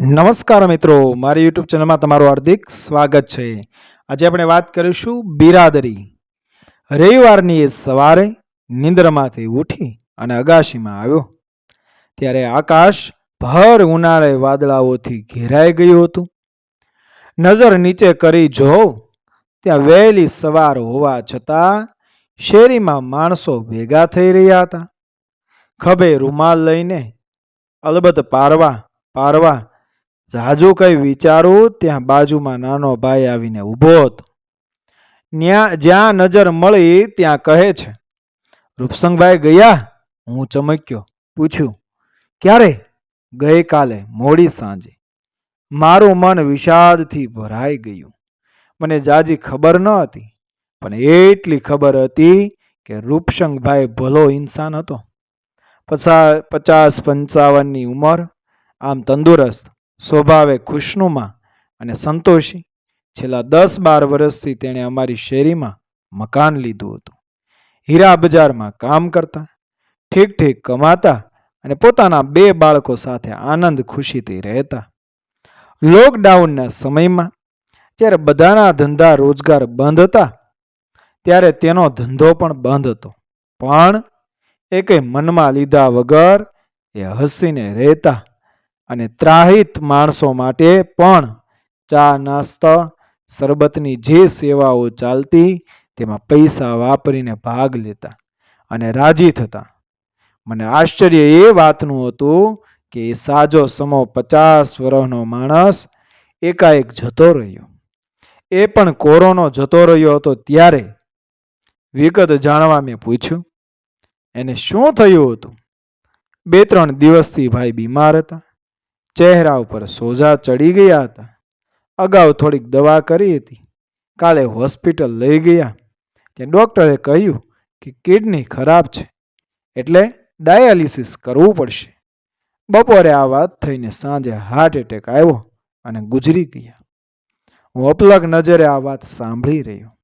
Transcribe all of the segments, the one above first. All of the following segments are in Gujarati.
નમસ્કાર મિત્રો, મારી યુટ્યુબ ચેનલમાં તમારું હાર્દિક સ્વાગત છે. આજે આપણે વાત કરીશું બિરાદરી. રવિવારની એ સવારે નિંદ્રમાંથી ઉઠી અને અગાશીમાં આવ્યો. ત્યારે આકાશ ભર ઉનાળે વાદળાઓથી ઘેરાઈ ગયું હતું. નજર નીચે કરી જોઉં ત્યાં વહેલી સવાર હોવા છતાં શેરીમાં માણસો ભેગા થઈ રહ્યા હતા. ખભે રૂમાલ લઈને અલબત્ત પારવા પારવા ઝાઝું કંઈ વિચારું, ત્યાં બાજુમાં નાનો ભાઈ આવીને ઊભો હતો. જ્યાં નજર મળી, ત્યાં કહે છે, રૂપસંગભાઈ ગયા? હું ચમક્યો, પૂછ્યું, ક્યારે? ગઈકાલે મોડી સાંજે. મારું મન વિષાદથી ભરાઈ ગયું. મને જાજી ખબર ન હતી, પણ એટલી ખબર હતી કે રૂપસંગભાઈ ભલો ઇન્સાન હતો. પચાસ પચાસ પંચાવનની ઉંમર, આમ તંદુરસ્ત સ્વભાવે ખુશનુમા અને સંતોષી. છેલ્લા દસ બાર વર્ષથી તેણે અમારી શેરીમાં મકાન લીધું હતું. હીરા બજારમાં કામ કરતા, ઠીક ઠીક કમાતા અને પોતાના બે બાળકો સાથે આનંદ ખુશીથી રહેતા. લોકડાઉનના સમયમાં, જ્યારે બધાના ધંધા રોજગાર બંધ હતા, ત્યારે તેનો ધંધો પણ બંધ હતો. પણ એકે મનમાં લીધા વગર એ હસીને રહેતા. અને ત્રાહિત માણસો માટે પણ ચા નાસ્તા, શરબતની જે સેવાઓ ચાલતી, તેમાં પૈસા વાપરીને ભાગ લેતા અને રાજી થતા. મને આશ્ચર્ય એ વાતનું હતું કે એ સાજો સમો પચાસ વર્ષનો માણસ એકાએક જતો રહ્યો. એ પણ કોરોનો જતો રહ્યો હતો ત્યારે. વિગત જાણવા મેં પૂછ્યું. એને શું થયું હતું? બે ત્રણ દિવસથી ભાઈ બીમાર હતા. ચહેરા ઉપર સોજા ચડી ગયા હતા. અગાઉ થોડીક દવા કરી હતી. કાલે હોસ્પિટલ લઈ ગયા. ત્યાં ડૉક્ટરે કહ્યું કે કિડની ખરાબ છે. એટલે ડાયાલિસિસ કરવું પડશે. બપોરે આ વાત થઈને સાંજે હાર્ટ એટેક આવ્યો અને ગુજરી ગયા. હું અપલગ નજરે આ વાત સાંભળી રહ્યો.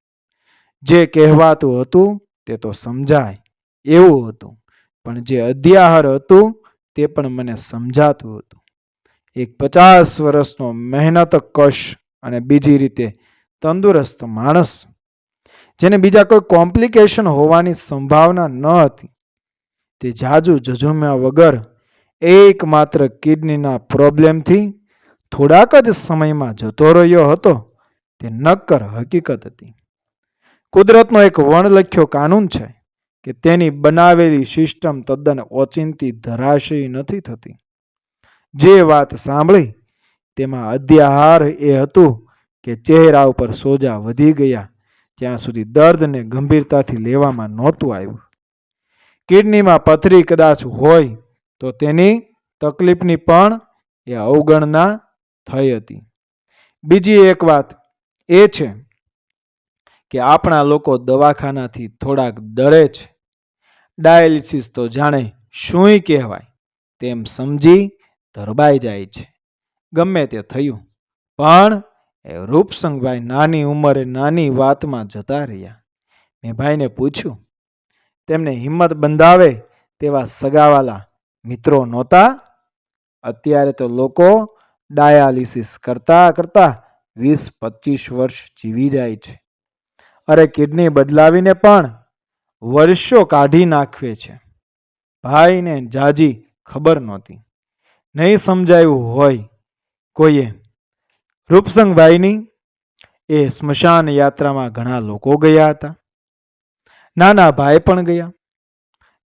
જે કહેવાતું હતું તે તો સમજાય. એવું હતું. પણ જે અધ્યાહાર હતું તે પણ મને સમજાતું હતું. એક પચાસ વર્ષનો મહેનત કશ અને બીજી રીતે તંદુરસ્ત માણસ, જેને બીજા કોઈ કોમ્પ્લિકેશન હોવાની સંભાવના ન હતી, તે જાજુ જજુમ્યા વગર એકમાત્ર કિડનીના પ્રોબ્લેમથી થોડાક જ સમયમાં જતો રહ્યો હતો. તે નક્કર હકીકત હતી. કુદરતનો એક વણલખ્યો કાનૂન છે કે તેની બનાવેલી સિસ્ટમ તદ્દન ઓચિંતી ધરાશયી નથી થતી. જે વાત સાંભળી, તેમાં અધ્યાહાર એ હતું કે ચહેરા ઉપર સોજા વધી ગયા, ત્યાં સુધી દર્દને ગંભીરતાથી લેવામાં નહોતું આવ્યું. કિડનીમાં પથરી કદાચ હોય, તો તેની તકલીફની પણ એ અવગણના થઈ હતી. બીજી એક વાત એ છે કે આપણા લોકો દવાખાનાથી થોડાક ડરે છે. ડાયાલિસિસ તો જાણે શુંય કહેવાય, તેમ સમજી ધરબાઈ જાય છે. ગમે તે થયું, પણ એ રૂપસંગભાઈ નાની ઉંમરે નાની વાતમાં જતા રહ્યા. મેં ભાઈને પૂછ્યું, તેમને હિંમત બંધાવે તેવા સગાવાલા મિત્રો નહોતા? અત્યારે તો લોકો ડાયાલિસિસ કરતા કરતા વીસ પચીસ વર્ષ જીવી જાય છે. અરે કિડની બદલાવીને પણ વર્ષો કાઢી નાખવે છે. ભાઈને જાજી ખબર નહોતી. નહીં સમજાયું હોય કોઈએ. રૂપસંગભાઈની એ સ્મશાન યાત્રામાં ઘણા લોકો ગયા હતા. નાના ભાઈ પણ ગયા.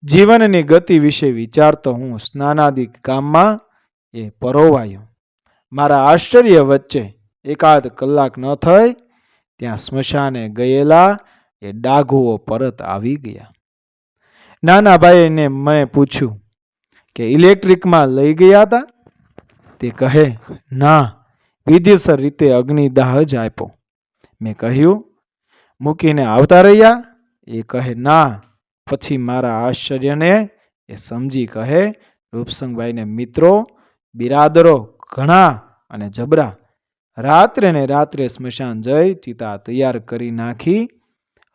જીવનની ગતિ વિશે વિચારતો હું સ્નાનાદિક ગામમાં એ પરોવાયો. મારા આશ્ચર્ય વચ્ચે એકાદ કલાક ન થઈ ત્યાં સ્મશાને ગયેલા એ ડાઘુઓ પરત આવી ગયા. નાના ભાઈને મેં પૂછ્યું કે ઇલેક્ટ્રિકમાં લઈ ગયા હતા? તે કહે, ના વિધિસર રીતે અગ્નિદાહ જ આપ્યો. મેં કહ્યું, મૂકીને આવતા રહ્યા? એ કહે, ના. પછી મારા આશ્ચર્યને એ સમજી કહે, રૂપસંગભાઈને મિત્રો, બિરાદરો ઘણા અને જબરા, રાત્રે ને રાત્રે સ્મશાન જઈ ચિતા તૈયાર કરી નાખી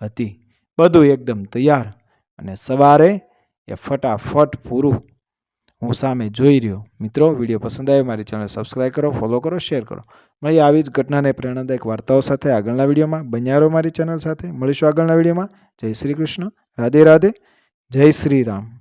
હતી. બધું એકદમ તૈયાર અને સવારે એ ફટાફટ પૂરું હું સામે જોઈ રહ્યો. મિત્રો, વીડિયો પસંદ આવ્યો મારી ચેનલ સબસ્ક્રાઈબ કરો ફોલો કરો શેર કરો. મળીએ આવી જ ઘટનાને પ્રેરણાદાયક વાર્તાઓ સાથે આગળના વિડીયોમાં. બન્યારો મારી ચેનલ સાથે. મળીશું આગળના વિડીયોમાં. જય શ્રી કૃષ્ણ. રાધે રાધે. જય શ્રી રામ.